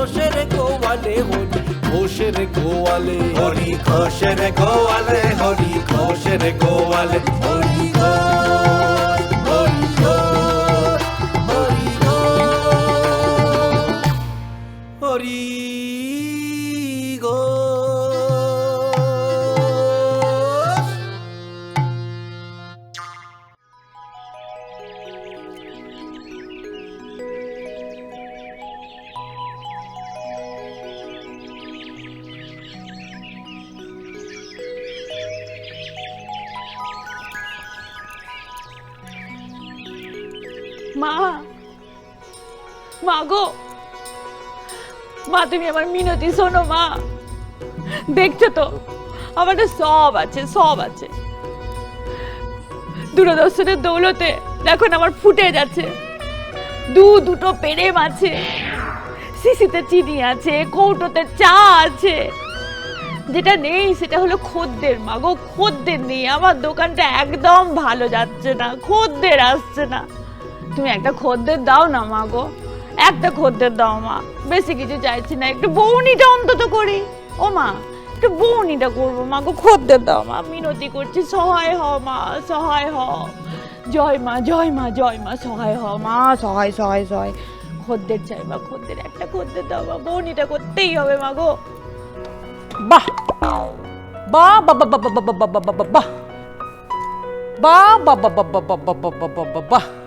ঘোষের গোয়ালে হরি। ঘোষের গোয়ালে হরি ঘোষের গোয়ালে হরি ঘোষের গোয়ালে হরি ঘোষ মা গো। মা, তুমি আমার মিনতি শোনো, মা। দেখছ তো, আমার তো সব আছে সব আছে। দূরদর্শনের দৌলতে দেখো আমার ফুটে যাচ্ছে। দু দুটো পেরেম আছে, শিশিতে চিনি আছে, কৌটোতে চা আছে। যেটা নেই সেটা হলো খদ্দের, মা গো, খদ্দের নেই। আমার দোকানটা একদম ভালো যাচ্ছে না, খদ্দের আসছে না। তুমি একটা খদ্দের দাও না, মা গো। একটা খদ্দের দাও মা বেশি কিছু চাইছি না একটু বৌনিটা অন্তত করি ও মা একটু বৌনিটা করব মা গো খদ্দের দাও মা মিনতি করছি সহায় হ মা সহায় হ জয় মা জয় মা জয় মা সহায় হ মা সহায় সহায় সহায় খদ্দের চাই মা খদ্দের একটা খদ্দের দাও মা বৌনিটা করতেই হবে মা গো বাহ বাহ বাহ বাহ বাহ বাহ বাহ বাহ বাহ বাহ বাহ বাহ বাহ বাহ বাহ বাহ বাহ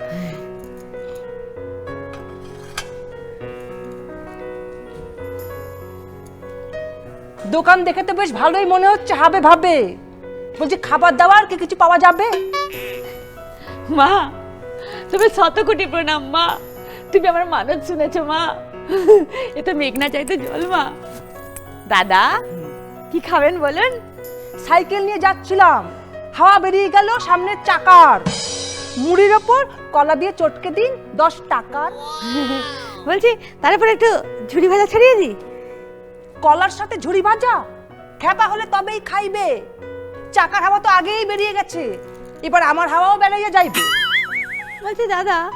দোকান দেখে তো বেশ ভালোই মনে হচ্ছে হবে ভাবে। বলছি খাবার দাবার কি কিছু পাওয়া যাবে? মা তুমি শত কোটি প্রণাম মা। তুমি আমার মানত শুনেছো মা। এ তো মেঘনা চাইতে জল মা। দাদা কি খাবেন বলেন? সাইকেল নিয়ে যাচ্ছিলাম। হাওয়া বেরিয়ে গেল সামনের চাকার। মুড়ির ওপর কলা দিয়ে চটকে দিন দশ টাকার। বলছি তারপর একটু ঝুড়ি ভাজা ছাড়িয়ে দিই? কলার সাথে ঝুড়ি ভাজা? খ্যাপা হলে তবেই খাইবে। চাকার হাওয়া তো আগেই বেরিয়ে গেছে। এবার আমার হাওয়াও বেরিয়ে যাইবে। বলছি দাদা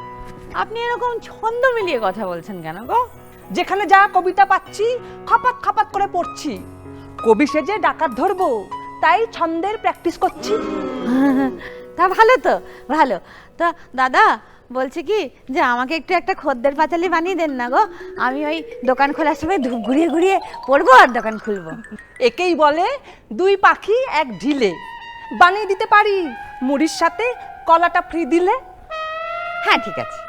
আপনি এরকম ছন্দ মিলিয়ে কথা বলছেন কেন গো? যেখানে যা কবিতা পাচ্ছি খপাত খপাত করে পড়ছি। কবি সেজে ডাকাত ধরবো তাই ছন্দের প্র্যাকটিস করছি। তা ভালো তো ভালো। তা দাদা বলছি কি যে আমাকে একটু একটা খদ্দের পাঁচালি বানিয়ে দেন না গো। আমি ওই দোকান খোলার সময় ধূপ ঘুরিয়ে ঘুরিয়ে পড়ব আর দোকান খুলবো। একেই বলে দুই পাখি এক ঢিলে। বানিয়ে দিতে পারি মুড়ির সাথে কলাটা ফ্রি দিলে? হ্যাঁ ঠিক আছে।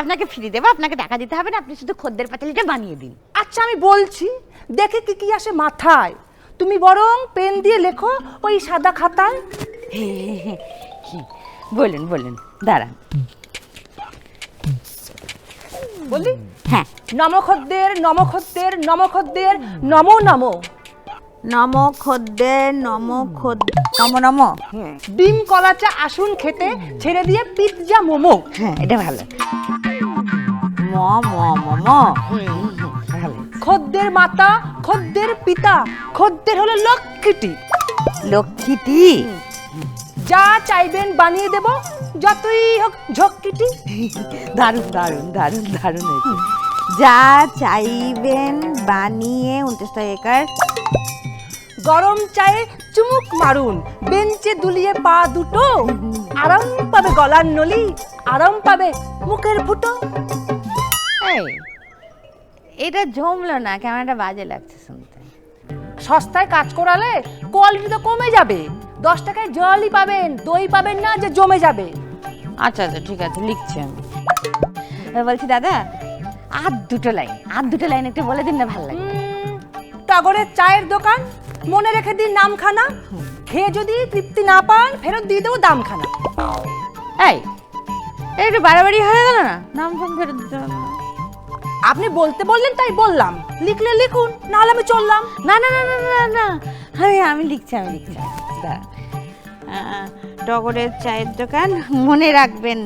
আপনাকে ফ্রি দেবো আপনাকে টাকা দিতে হবে না আপনি শুধু খদ্দের পাঁচালিটা বানিয়ে দিন। আচ্ছা আমি বলছি দেখে কি কি আসে মাথায়? তুমি বরং পেন দিয়ে লেখো ওই সাদা খাতায়। বলুন বলুন দাঁড়ান। বলি হ্যাঁ। নমখদ্দের নমখদ্দের নমখদ্দের নমো নমো। নম খদ্দের নম খদ্দ নম। নম ডিম কলাচা আসুন খেতে ছেড়ে দিয়ে পিৎজা মোমো। হ্যাঁ এটা ভালো। ম ম ম ম। ভালো খদ্দের মাতা খদ্দের পিতা খদ্দের হলো লক্ষ্মীটি। লক্ষ্মীটি? যা চাইবেন বানিয়ে দেব যতই হোক ঝক্কিটি। দারুণ দারুণ দারুণ দারুণ হয়েছে। যা চাইবেন বানিয়ে উনত্রিশটা একার। গরম চায়ে চুমুক মারুন। বেঞ্চে দুলিয়ে পা দুটো। আরাম পাবে গলার নলি। আরাম পাবে মুখের ফুটো। এটা জমলো না কেমন একটা বাজে লাগছে শুনতে। সস্তায় কাজ করালে কোয়ালিটি তো কমে যাবে। দশ টাকায় জলই পাবেন দই পাবেন না যে জমে যাবে। আচ্ছা আচ্ছা ঠিক আছে লিখছি আমি। বলছি দাদা আর দুটো লাইন আর দুটো লাইন একটু বলে দিন না ভালো লাগে। টগরের চায়ের দোকান মনে রেখে দিন নামখানা। খেয়ে যদি তৃপ্তি না পান ফেরত দিয়ে দেবো দামখানা। এই একটু বাড়াবাড়ি হয়ে গেল না নাম ফোন ফেরত দিতে হবে না। আপনি বলতে বললেন তাই বললাম। লিখলে লিখুন নাহলে আমি চললাম। না না না না না না আমি আমি লিখছি আমি লিখছি। দাঁড়া। আহ, টগরের চায়ের দোকান মনে রাখবেন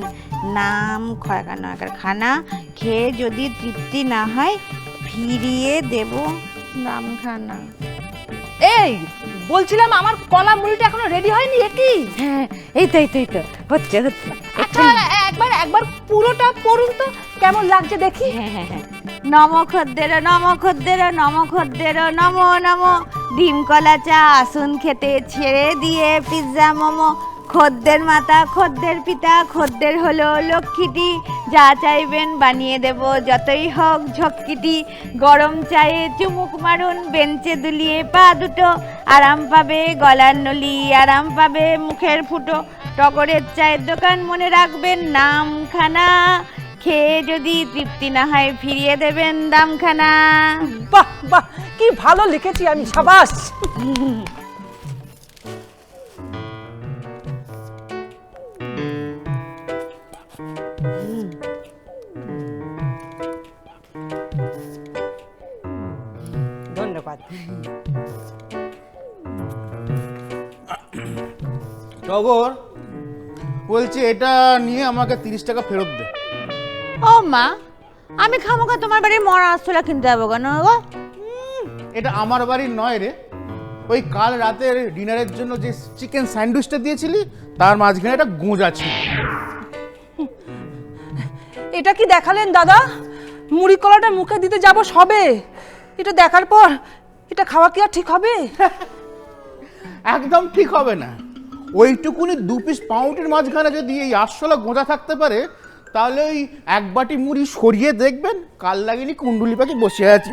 নাম খয়কা নয়কার খানা। খেয়ে যদি তৃপ্তি না হয় ফিরিয়ে দেব নাম খানা এই বলছিলাম আমার কলা মুড়িটা এখনও রেডি হয়নি এটি হ্যাঁ এই তো এই তো এই তো হচ্ছে হচ্ছে। আচ্ছা একবার একবার পুরোটা পড়ুন তো কেমন লাগছে দেখি। হ্যাঁ হ্যাঁ হ্যাঁ। নম খদ্দের নম খদ্দের নম খদ্দের নম নম। ডিম কলা চা আসুন খেতে ছেড়ে দিয়ে পিৎজা মোমো। খদ্দের মাতা, খদ্দের পিতা, খদ্দের হলো লক্ষ্মীটি। যা চাইবেন বানিয়ে দেব, যতই হোক ঝক্কিটি। গরম চায়ে চুমুক মারুন, বেঞ্চে দুলিয়ে পা দুটো। আরাম পাবে গলার নলি, আরাম পাবে মুখের ফুটো। টগরের চায়ের দোকান মনে রাখবেন, নামখানা। খেয়ে যদি তৃপ্তি না হয় ফিরিয়ে দেবেন দামখানা। বাহ বাহ, কি ভালো লিখেছি আমি, সাবাস। ধন্যবাদ। টগর বলছি এটা নিয়ে আমাকে তিরিশ টাকা ফেরত দে। ও মা আমি খামোকা তোমার বাড়ির মরা আসলা কিনতে যাব কেন গো? এটা আমার বাড়ির নয় রে। ওই কাল রাতের ডিনারের জন্য যে চিকেন স্যান্ডউইচটা দিয়েছিলি তার মাঝখানে একটা গোঁজা ছিল। এটা কি দেখালেন দাদা? মুড়ি কলাটা মুখে দিতে যাব সবে। এটা দেখার পর এটা খাওয়া কি আর ঠিক হবে? একদম ঠিক হবে না। ওইটুকুনি দু পিস পাউন্ডের মাঝখানে যদি এই আটশোলা গোঁজা থাকতে পারে তাহলে ওই এক বাটি মুড়ি সরিয়ে দেখবেন কাল লাগিনি কুণ্ডুলি পাখি বসে আছে।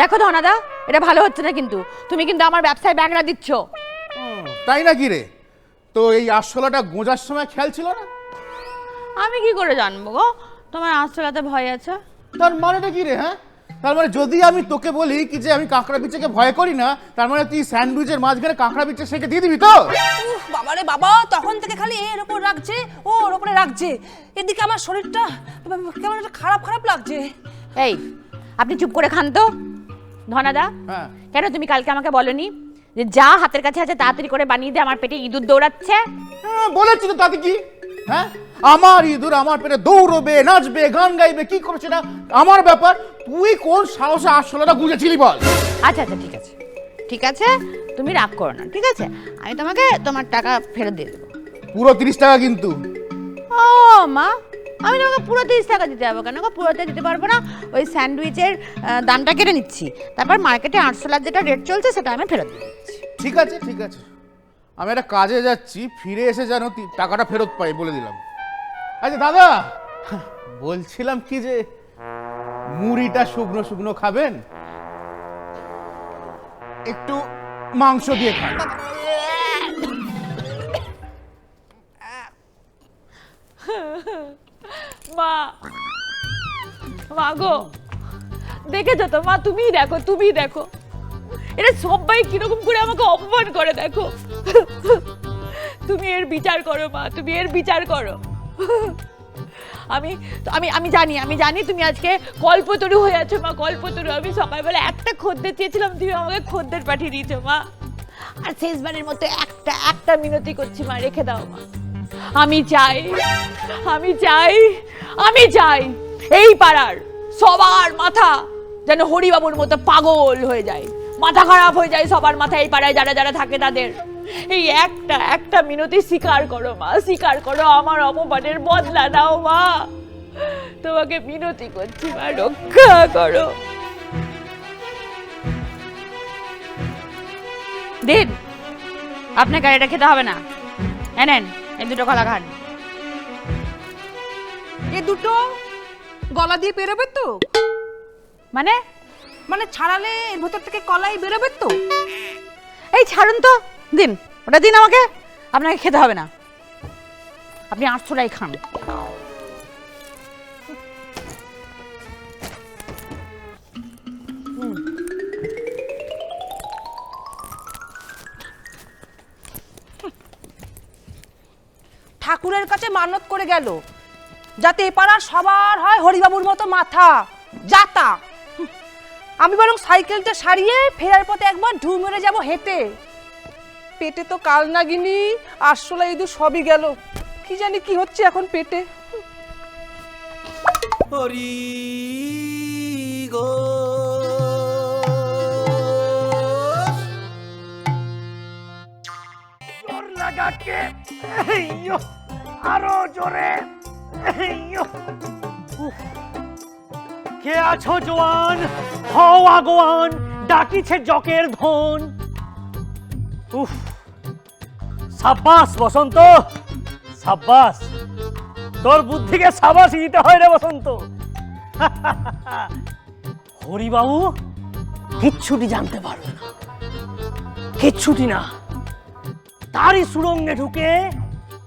দেখো ধনাদা এটা ভালো হচ্ছে না কিন্তু। তুমি কিন্তু আমার ব্যবসায় ব্যাগরা দিচ্ছ। তাই নাকি রে? তো এই আটশোলাটা গোঁজার সময় খেয়াল ছিল না? আমি কি করে জানব গো? তোমার আসলাতে ভয় আছে? তার মানেটা কি রে হ্যাঁ? তার মানে যদি আমি তোকে বলি কি যে আমি কাঁকড়া বিচেকে ভয় করি না তার মানে তুই স্যান্ডউইচের মাঝখানে কাঁকড়া বিচে সেকে দিয়ে দিবি তো? উফ, বাবারে বাবা তখন থেকে খালি এর ওপর রাখছে ও ওর ওপরে রাখছে এদিকে আমার শরীরটা কেমন একটা খারাপ খারাপ লাগছে। এই আপনি চুপ করে খান তো। ধনাদা হ্যাঁ। কেন তুমি কালকে আমাকে বলনি যে যা হাতের কাছে আছে তাড়াতাড়ি করে বানিয়ে দে আমার পেটে ইঁদুর দৌড়াচ্ছে? হ্যাঁ, বলেছি তো তাতে কি? হ্যাঁ? আমার ইঁদুর আমার পেটে দৌড়বে নাচবে গান গাইবে কি করবে সেটা আমার ব্যাপার। তুই কোন সাহসে আটশোলাটা গুঁজেছিলি বল? আচ্ছা আচ্ছা ঠিক আছে। ঠিক আছে? তুমি রাগ করো না ঠিক আছে? আমি তোমাকে তোমার টাকা ফেরত দিয়ে দেবো। পুরো তিরিশ টাকা কিন্তু। ও মা আমি তোমাকে পুরো তিরিশ টাকা দিতে পারব কেন গো? পুরোটা দিতে পারব না। ওই স্যান্ডউইচের দামটা কেটে নিচ্ছি। তারপর মার্কেটে আটশো লাখ যেটা রেট চলছে সেটা আমি ফেরত দিয়ে দিচ্ছি। ঠিক আছে ঠিক আছে। আমি একটা কাজে যাচ্ছি ফিরে এসে যেন টাকাটা ফেরত পাই বলে দিলাম। আচ্ছা দাদা! বলছিলাম কি যে, মুড়িটা শুকনো শুকনো খাবেন? একটু মাংস দিয়ে খান। মা মা গো, দেখেছ তো? মা, তুমিই দেখো তুমিই দেখো। এটা সবাই কীরকম করে আমাকে অপমান করে, দেখো। তুমি এর বিচার করো, মা, তুমি এর বিচার করো। আমি আমি আমি জানি আমি জানি তুমি আজকে কল্পতরু হয়ে আছো মা, কল্পতরু। আমি সকালবেলা একটা খদ্দের চেয়েছিলাম, তুমি আমাকে খদ্দের পাঠিয়ে দিয়েছ মা। আর শেষবারের মতো একটা একটা মিনতি করছি মা, রেখে দাও মা। আমি চাই আমি চাই আমি চাই এই পাড়ার সবার মাথা যেন হরিবাবুর মতো পাগল হয়ে যায়। মাথা খারাপ হয়ে যায় সবার মাথা এই পাড়ায় যারা যারা থাকে তাদের। এই একটা একটা মিনতি স্বীকার করো মা স্বীকার করো আমার অপমানের বদলা দাও মা। তোমাকে মিনতি করছি মা রক্ষা করো। দিন আপনাকে আর এটা খেতে হবে না। এনেন এই দুটো কলা খান। এ দুটো গলা দিয়ে বেরোবে তো? মানে? মানে ছাড়ালে এর ভেতর থেকে কলাই বেরোবে তো? এই, ছাড়ুন তো। দিন, ওটা দিন আমাকে। আপনাকে খেতে হবে না। আপনি আটশোটাই খান। ঠাকুরের কাছে মানত করে গেল। যাতে পাড়ার সবার হয় হরিবাবুর মতো মাথা। যাতা আমি বরং সাইকেলটা সারিয়ে ফেরার পথে একবার ঢু মেরে যাব হেঁটে। পেটে তো কাল নাগিনি আরশোলা ইঁদুর সবই গেল। কি জানি কি হচ্ছে এখন পেটে। হরি গো। জোর লাগাকে আরও জোরে। কে আছো, জোয়ান? হও আগোয়ান, ডাকিছে জকের ধন। উফ, সাব্বাস, বসন্ত। সাব্বাস, তোর বুদ্ধিকে সাবাস দিতে হয় রে বসন্ত। হরিবাবু, কিচ্ছুটি জানতে পারবে না। কিচ্ছুটি না। তারই সুরঙ্গে ঢুকে,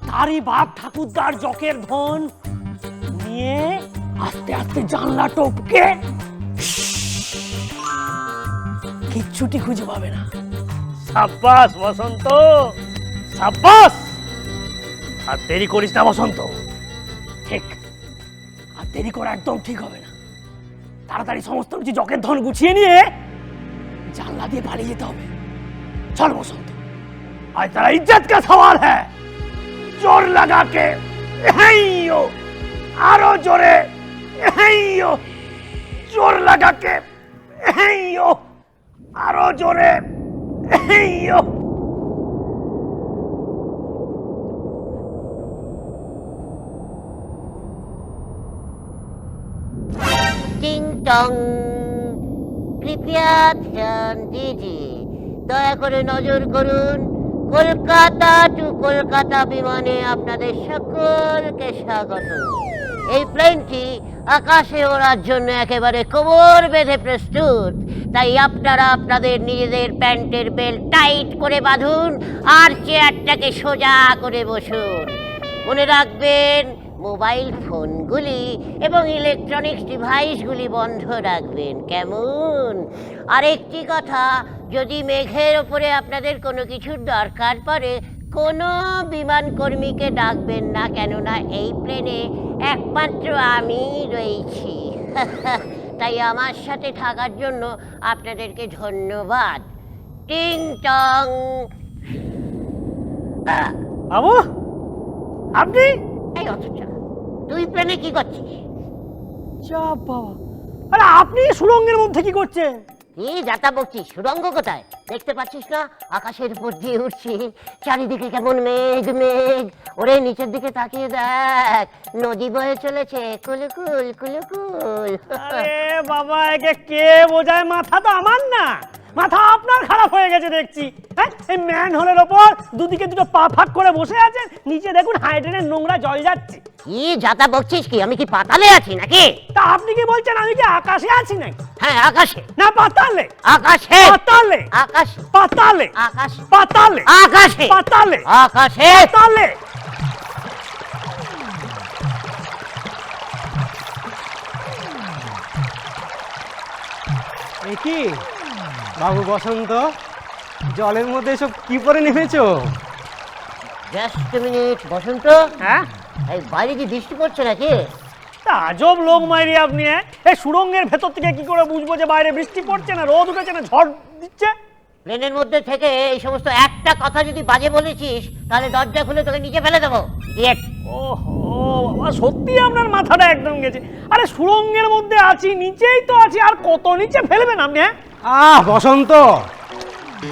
তারই বাপ ঠাকুরদার জকের ধন নিয়ে আস্তে আস্তে জানলা টপকে। কিচ্ছুটি খুঁজে পাবে না। সাব্বাস বসন্ত। সাব্বাস! আর দেরি করিস না বসন্ত। ঠিক। আর দেরি করা একদম ঠিক হবে না। তাড়াতাড়ি সমস্ত কিছু জকের ধন গুছিয়ে নিয়ে জানলা দিয়ে পালিয়ে যেতে হবে। চল বসন্ত। আর তারা ইজ্জত কা সওয়াল হ্যাঁ জোর লাগাকে হ্যাঁ আরও জোরে। জোর লাগাকে আরও জোরে টিং টং কৃপয়া দিদি দয়া করে নজর করুন। কলকাতা টু কলকাতা বিমানে আপনাদের সকলকে স্বাগত। এই প্লেনটি আকাশে ওড়ার জন্য একেবারে কোমর বেঁধে প্রস্তুত। তাই আপনারা আপনাদের নিজেদের প্যান্টের বেল্ট টাইট করে বাঁধুন আর চেয়ারটাকে সোজা করে বসুন। মনে রাখবেন, মোবাইল ফোনগুলি এবং ইলেকট্রনিক্স ডিভাইসগুলি বন্ধ রাখবেন। কেমন? আরেকটি কথা, যদি মেঘের ওপরে আপনাদের কোনো কিছুর দরকার পড়ে কোনো বিমান কর্মীকে ডাকবেন না কেননা এই প্লেনে একমাত্র আমি রয়েছি। তাই আমার সাথে থাকার জন্য আপনাদেরকে ধন্যবাদ। টিং টং। বাবু আপনি? এই অথচ তুই প্লেনে কি করছিস? যা বাবা আরে আপনি সুরঙ্গের মধ্যে কি করছেন? কি যাতা বকছিস? সুরঙ্গ কোথায়? দেখতে পাচ্ছিস না? আকাশের উপর দিয়ে উঠছি। চারিদিকে কেমন মেঘ মেঘ। ওরে, নিচের দিকে তাকিয়ে দেখ। নদী বয়ে চলেছে। কুলকুল কুলুকুল আরে বাবা, একে কে বোঝায়? মাথা তো আমার না। মাথা আপনার খারাপ হয়ে গেছে দেখছি। হ্যাঁ এই ম্যান হোলের ওপর দুদিকে দুটো পা ফাঁক করে বসে আছেন নিচে দেখুন হাইড্রেনের নোংরা জল যাচ্ছে। কি যাতা বকছিস কি? আমি কি পাতালে আছি নাকি? তা আপনি কি বলছেন আমি কি আকাশে আছি নাকি? হ্যাঁ আকাশে। না পাতালে। আকাশে। পাতালে। আকাশে। পাতালে। আকাশে। পাতালে। আকাশে। পাতালে। আকাশে। পাতালে। কি? বাবু বসন্ত জলের মধ্যে এসব কি করে নেমেছো? জাস্ট মিনিট বসন্ত। হ্যাঁ? এই বাইরে কি বৃষ্টি পড়ছে নাকি? তা আজব লোক মাইরি আপনি হ্যাঁ? এই সুরঙ্গের ভেতর থেকে কি করে বুঝব যে বাইরে বৃষ্টি পড়ছে না রোদ উঠেছে না ঝড় দিচ্ছে? প্লেনের মধ্যে থেকে এই সমস্ত একটা কথা যদি বাজে বলেছিস তাহলে দরজা খুলে তোকে নিচে ফেলে দেবো। ওহো বাবা সত্যি আপনার মাথাটা একদম গেছে। আরে সুরঙ্গের মধ্যে আছি নিচেই তো আছি আর কত নিচে ফেলবেন আপনি হ্যাঁ? আহ বসন্ত।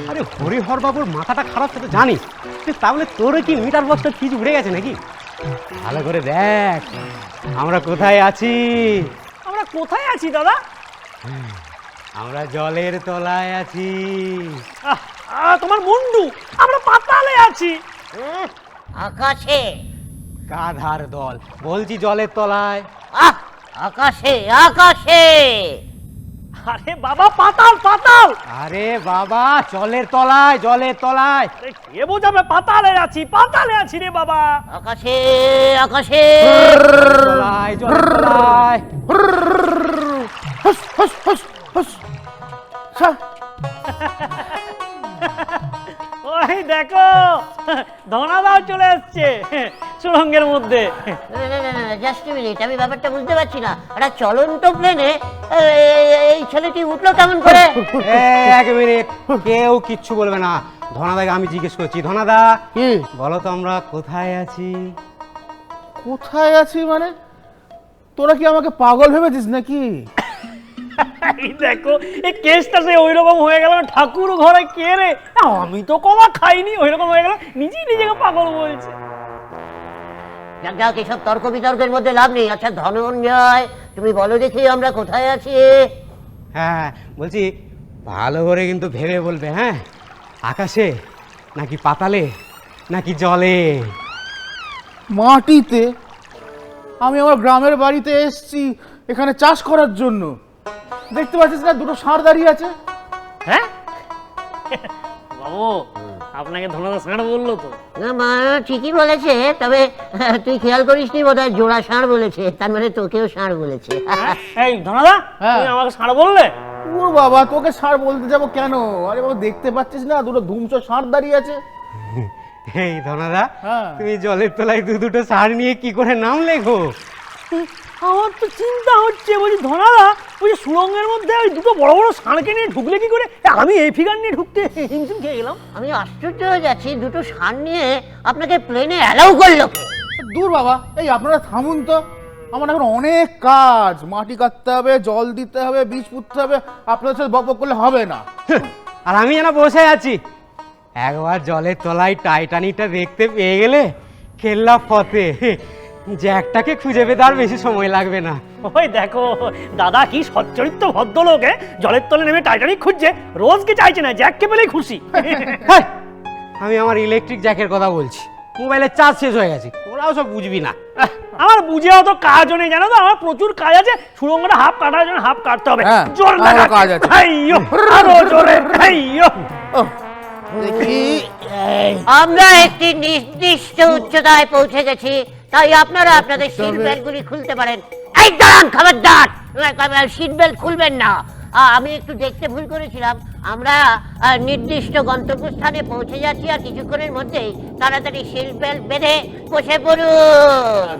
আরে হরিহর বাবুর মাথাটা খারাপ সেটা জানিস। তুই তাহলে তোর কি মিটার বক্সটা ফিজ উড়ে গেছে নাকি? ভালো করে দেখ আমরা কোথায় আছি? আমরা কোথায় আছি দাদা? আমরা জলের তলায় আছি। তোমার মুন্ডু আমরা পাতালে আছি। আকাশে। গাধার দল বলছি জলের তলায়। আহ আকাশে আকাশে। আরে বাবা পাতাল পাতাল! আরে বাবা জলের তলায় জলের তলায়। আরে কে বোঝাবে পাতালে আছি? পাতালে আছি রে বাবা। আকাশে আকাশে। তলায় জলের তলায়। হুস, হুস, হুস, হুস। ওই দেখো ধনাদাও চলে আসছে সুরঙ্গের মধ্যে। জাস্ট মিনিট আমি ব্যাপারটা বুঝতে পারছি না। একটা চলন্ত প্লেনে এই ছেলেটি উঠল কেমন করে? এক মিনিট কেউ কিচ্ছু বলবে না। ধনাদাকে আমি জিজ্ঞেস করছি ধনাদা কি? বলো তো আমরা কোথায় আছি? কোথায় আছি মানে? তোরা কি আমাকে পাগল ভেবেছিস নাকি? এই দেখো এই কেসটা সে ওই রকম হয়ে গেল ঠাকুর ঘরে কে রে? আমি তো কমা খাইনি ওই রকম হয়ে গেল নিজেই নিজেকে পাগল বলছে। যাক যাক এসব তর্ক বিতর্কের মধ্যে লাভ নেই। আচ্ছা ধনঞ্জয় তুমি বলো দেখি আমরা কোথায় আছি? হ্যাঁ বলছি ভালো করে কিন্তু ভেবে বলবে হ্যাঁ? আকাশে নাকি পাতালে নাকি জলে? মাটিতে। আমি আমার গ্রামের বাড়িতে এসেছি এখানে চাষ করার জন্য। দেখতে পাচ্ছিস না দুটো ষাঁড় দাঁড়িয়ে আছে। হ্যাঁ? বাবু আপনাকে ধনাদা ষাঁড় বলল তো। না মা ঠিকই বলেছে তবে তুই খেয়াল করিসনি বোধ হয় জোড়া ষাঁড় বলেছে তার মানে তোকেও ষাঁড় বলেছে। হ্যাঁ? এই ধনাদা হ্যাঁ। তুমি আমাকে ষাঁড় বললে? ও বাবা তোকে ষাঁড় বলতে যাব কেন? আরে বাবা দেখতে পাচ্ছিস না দুটো ধুমছো ষাঁড় দাঁড়িয়ে আছে। এই ধনাদা হ্যাঁ। তুমি জলের তলায় দু দুটো সার নিয়ে কি করে নাম লেখো আমার তো চিন্তা হচ্ছে বলছি ধনাদা ওই যে সুরঙ্গের মধ্যে ওই দুটো বড় বড় ষাঁড়কে নিয়ে ঢুকলে কি করে? আমি এই ফিগার নিয়ে ঢুকতে হিমশিম খেয়ে গেলাম। আমি আশ্চর্য হয়ে যাচ্ছি দুটো ষাঁড় নিয়ে আপনাকে প্লেনে অ্যালাউ করল কে? দূর বাবা এই আপনারা থামুন তো। আমার এখন অনেক কাজ মাটি কাটতে হবে জল দিতে হবে বীজ পুঁততে হবে আপনাদের সাথে বক বক করলে হবে না। আর আমি যেন বসে আছি। একবার জলের তলায় টাইটানিকটা দেখতে পেয়ে গেলে খেললা ফতে। জ্যাকটাকে খুঁজে পেতে আর বেশি সময় লাগবে না। ওই দেখো দাদা কি সচ্চরিত্র ভদ্রলোক এ, জলের তলে নেমে টাইটানিক খুঁজছে রোজকে চাইছে না জ্যাককে পেলেই খুশি। আমি আমার ইলেকট্রিক জ্যাকের কথা বলছি মোবাইলের চার্জ শেষ হয়ে গেছে ওরাও সব বুঝবি না। আমার বুঝে অত কাজও নেই জানো তো আমার প্রচুর কাজ আছে সুরঙ্গটা হাফ কাটার জন্য হাফ কাটতে হবে। হ্যাঁ, জোর কাজ আছে। আরও জোরে দেখি। আমরা একটি নির্দিষ্ট উচ্চতায় পৌঁছে গেছি তাই আপনারা আপনাদের সিট বেল্টগুলি খুলতে পারেন এই দাঁড়ান খবরদার সিট বেল্ট খুলবেন না আমি একটু দেখতে ভুল করেছিলাম আমরা নির্দিষ্ট গন্তব্যস্থানে পৌঁছে যাচ্ছি আর কিছুক্ষণের মধ্যেই তাড়াতাড়ি সিট বেল্ট বেঁধে বসে পড়ুন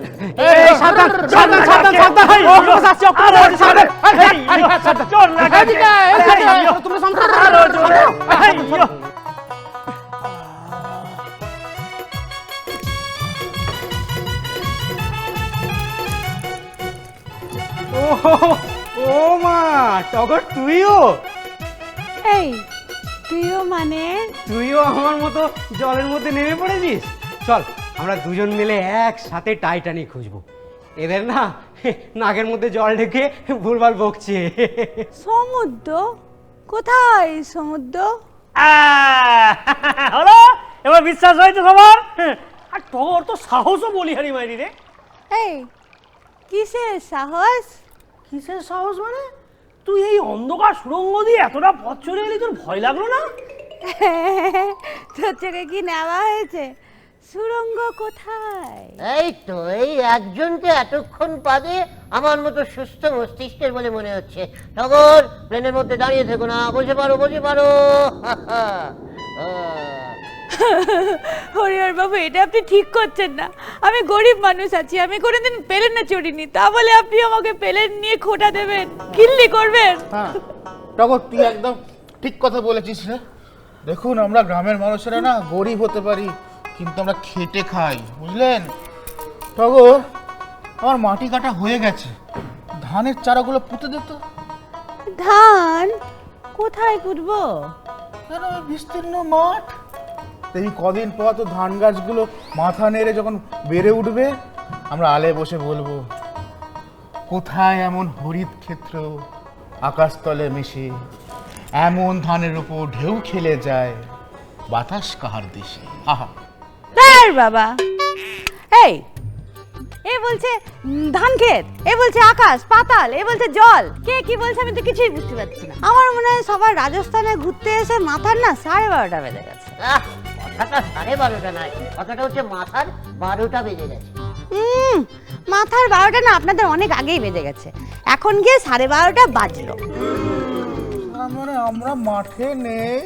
ও ও মা টগর তুইও? এই তুইও মানে? তুইও আমার মতো জলের মধ্যে নেমে পড়েছিস? চল আমরা দুজন মিলে একসাথে টাইটানিক খুঁজবো। এদের না নাকের মধ্যে জল ঢেকে ভুলভাল বকছে। সমুদ্র? কোথায় সমুদ্র? হলো? এবার বিশ্বাস হয়েছে সবার? আর তোর তো সাহসও বলি হারি মারি রে। এই কিসের সাহস? কিসের সাহস মানে? তুই এই অন্ধকার সুরঙ্গ দিয়ে এতটা পথ চলে এলি তোর ভয় লাগল না? তোর চোখে কি নেওয়া হয়েছে? সুরঙ্গ কোথায়? এই তো এই একজনকে এতক্ষণ বাদে আমার মতো সুস্থ মস্তিষ্কের বলে মনে হচ্ছে। টগর প্লেনের মধ্যে দাঁড়িয়ে থেকো না বসে পারো বসে পারো। হরিহর বাবু এটা আপনি ঠিক করছেন না। আমি গরিব মানুষ আছি আমি কোনোদিন পেলেনে চড়িনি তা বলে আপনি আমাকে পেলেন নিয়ে খোটা দেবেন কিল্লি করবেন? হ্যাঁ টগর তুই একদম ঠিক কথা বলেছিস রে। দেখুন আমরা গ্রামের মানুষেরা না গরিব হতে পারি কিন্তু আমরা খেটে খাই বুঝলেন? টগর আমার মাটি কাটা হয়ে গেছে। ধানের চারাগুলো পুঁতে দিত ধান? কোথায় পুঁতবো? কেন বিস্তীর্ণ মাঠ? এই কদিন পর তো ধান গাছগুলো মাথা নেড়ে যখন বেড়ে উঠবে আমরা আলে বসে বলব কোথায় এমন হরিত ক্ষেত্র? আকাশতলে মিশে এমন ধানের উপর ঢেউ খেলে যায় বাতাস কাহার দেশে? আহা। তার বাবা। এই এ বলছে ধান ক্ষেত এ বলছে আকাশ পাতাল এ বলছে জল। কে কি বলছে আমি তো কিছুই বুঝতে পারছি না। আমার মনে হয় সবার রাজস্থানে ঘুরতে এসে মাথার না সাড়ে বারোটা বেজে গেছে। আহ, কথাটা সাড়ে বারোটা নয় কথাটা হচ্ছে মাথার বারোটা বেজে গেছে। হুম মাথার বারোটা না আপনাদের অনেক আগেই বেজে গেছে। এখন গিয়ে সাড়ে বারোটা বাজলো। মানে আমরা মাঠে নেই।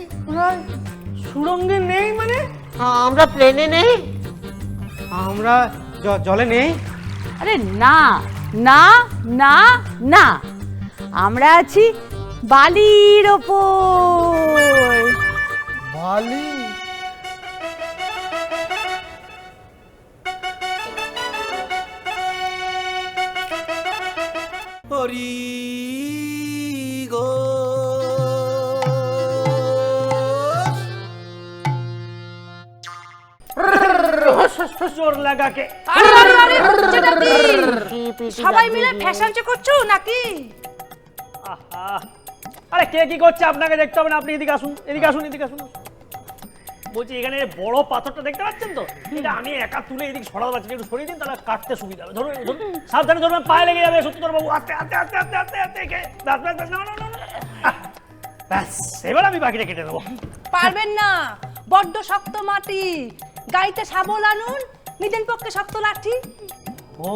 সুরঙ্গে নেই মানে? হ্যাঁ, আমরা প্লেনে নেই। আমরা জলে নেই। আরে না না না না। আমরা আছি বালির ওপর। বালি? হরি গো। জোর লাগাকে সবাই মিলে ফ্যাশন শো করছ নাকি? আরে কে কি করছে? আপনাকে দেখতে হবে না। আপনি এদিকে আসুন এদিকে আসুন এদিকে আসুন। বলছি এখানে বড় পাথরটা দেখতে পাচ্ছেন তো? এটা আমি একা তুলে এদিকে সরাতে পারছি একটু সরিয়ে দিন তাহলে কাটতে সুবিধা হবে। ধরুন ধরুন সাবধানে ধরুন পায়ে লেগে যাবে সত্যধর বাবু আস্তে আস্তে আস্তে আস্তে আস্তে আস্তে ব্যাস ব্যাস না না ব্যাস এবার আমি বাকিটা কেটে দেবো পারবেন না। বড্ড শক্ত মাটি। গাড়িতে শাবল আনুন নিদেন পক্ষে শক্ত লাঠি। ও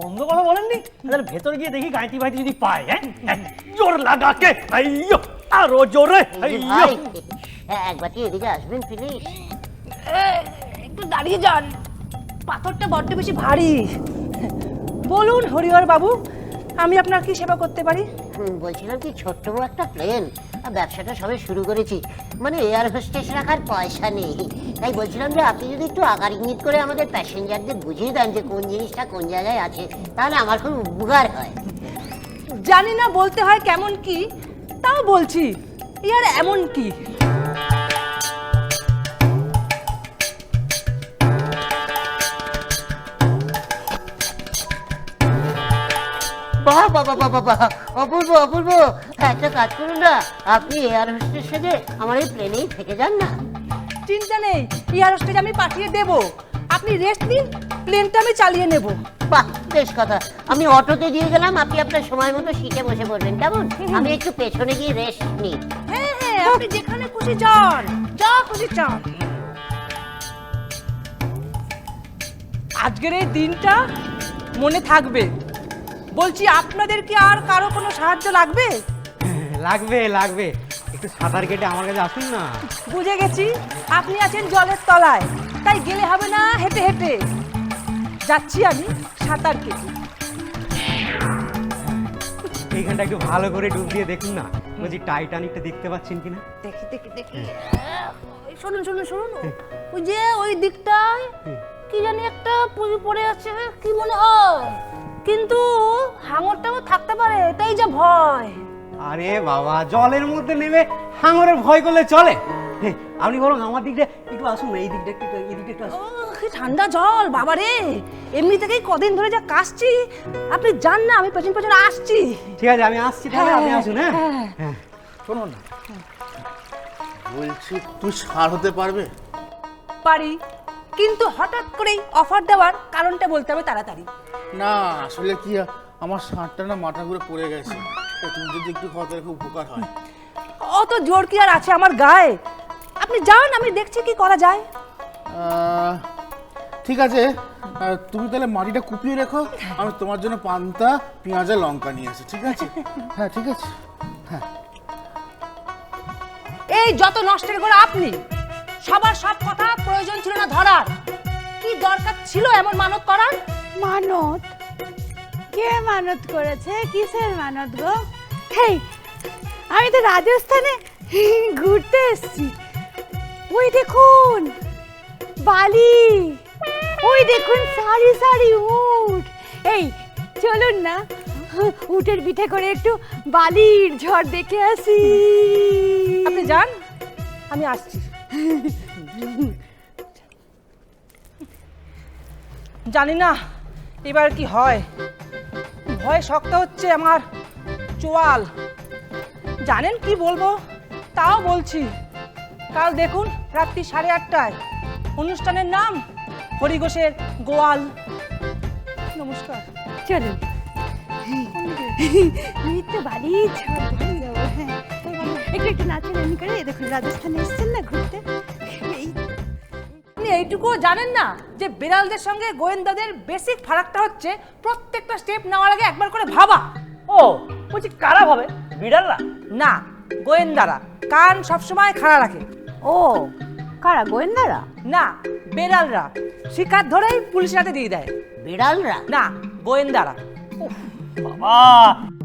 মন্দ কথা বলেননি? তাহলে ভেতরে গিয়ে দেখি গাঁইতি ভাইতি যদি পায় হ্যাঁ? হ্যাঁ, জোর লাগাকে আইয়ো আরও জোরে আইয়ো। হ্যাঁ, একবার কি এদিকে আসবেন প্লিজ একটু দাঁড়িয়ে যান। পাথরটা বড্ড বেশি ভারী। বলুন হরিহর বাবু আমি আপনার কি সেবা করতে পারি? হুম, বলছিলাম কি ছোট্ট বড় একটা প্লেন ব্যবসাটা সবে শুরু করেছি। মানে এয়ার হোস্টেস রাখার পয়সা নেই। তাই বলছিলাম যে আপনি যদি একটু আকার ইঙ্গিত করে আমাদের প্যাসেঞ্জারদের বুঝিয়ে দেন যে কোন জিনিসটা কোন জায়গায় আছে তাহলে আমার খুব উপকার হয়। জানি না বলতে হয় কেমন কি তাও বলছি ইয়ার এমন কি। বাহ বাবা বাবা বাহ অপূর্ব অপূর্ব। একটা কাজ করুন না আপনি এয়ার হোস্টেস সেজে আমার এই প্লেনেই থেকে যান না। চিন্তা নেই ইয়ার হোস্টেজ আমি পাঠিয়ে দেব। আপনি রেস্ট দিন প্লেনটা আমি চালিয়ে নেব। বাহ বেশ কথা। আমি অটোতে দিয়ে গেলাম আপনি আপনার সময় মতো সিটে বসে পড়বেন কেমন? আমি একটু পেছনে গিয়ে রেস্ট নিই। হ্যাঁ হ্যাঁ আপনি যেখানে খুশি যান যা খুশি চান আজকের এই দিনটা মনে থাকবে। বলছি আপনাদের কি আর কারও কোনো সাহায্য লাগবে? লাগবে লাগবে। একটু সাঁতার কেটে আমার কাছে আসুন না। বুঝে গেছি আপনি আছেন জলের তলায়। তাই গেলে হবে না হেঁটে হেঁটে। যাচ্ছি আমি সাঁতার কেটে। এইখানটা একটু ভালো করে ডুব দিয়ে দেখুন না। বলছি টাইটানিকটা দেখতে পাচ্ছেন কিনা? দেখি দেখি দেখি। শুনুন শুনুন শুনুন। ওই যে ওই দিকটায় কি জানি একটা পড়ে আছে কি মনে হয়? কিন্তু হাঙরটাও থাকতে পারে এটাই যা ভয়। আরে বাবা জলের মধ্যে নেমে হাঙরের ভয় করলে চলে। হে, আপনি বরং আমার দিকটা একটু আসুন না এই দিকটা একটু এই দিকটা একটু আসুন। কি ঠান্ডা জল বাবা রে। এমনি থেকেই কদিন ধরে যা কাশছি আপনি জান না আমি পেছন পেছন আসছি। ঠিক আছে আমি আসছি তাহলে আপনি আসুন হ্যাঁ? হ্যাঁ। হ্যাঁ। শোনো না। বলছি তুই ছাড় হতে পারবে? পারি কিন্তু হঠাৎ করেই অফার দেওয়ার কারণটা বলতে হবে তাড়াতাড়ি। না আসলে কি আমার ষাঁড়টা না মাথা ঘুরে পড়ে গেছে। তুমি যদি একটু খাওয়া তাহলে খুব উপকার হয়। অত জোর কি আর আছে আমার গায়ে? আপনি যান আমি দেখছি কি করা যায়। আহ, ঠিক আছে। তুমি তাহলে মাটিটা কুপিয়ে রেখো আমি তোমার জন্য পান্তা পেঁয়াজা লঙ্কা নিয়ে আসি ঠিক আছে? হ্যাঁ ঠিক আছে। হ্যাঁ। এই যত নষ্টের করে আপনি সবার সব কথা প্রয়োজন ছিল না ধরার। কি দরকার ছিল এমন মানত করার? মানত? কে মানত করেছে? কিসের মানত গো? হেই, আমি তো রাজস্থানে ঘুরতে এসেছি। ওই দেখুন, বালি। ওই দেখুন, সারি সারি উট। এই, চলুন না, উটের পিঠে করে একটু বালির ঝড় দেখে আসি। আপনি যান, আমি আসছি। জানি না এবার কি হয়? ভয় শক্ত হচ্ছে আমার চোয়াল। জানেন কি বলব? তাও বলছি। কাল দেখুন রাত্রি সাড়ে আটটায়। অনুষ্ঠানের নাম হরিঘোষের গোয়াল। নমস্কার। চলো এই। তো বাড়ি হ্যাঁ। একটু একটু নাচেন এমনি করে দেখুন রাজস্থানে এসেছেন না ঘুরতে? আপনি এইটুকু জানেন না যে বিড়ালদের সঙ্গে গোয়েন্দাদের বেসিক ফারাকটা হচ্ছে প্রত্যেকটা স্টেপ নেওয়ার আগে একবার করে ভাবা। ও বলছি কারা ভাবে? বিড়ালরা? না গোয়েন্দারা। কান সবসময় খাড়া রাখে। ও কারা গোয়েন্দারা? না বেড়ালরা। শিকার ধরেই পুলিশের হাতে দিয়ে দেয়। বিড়ালরা? না গোয়েন্দারা। বাবা!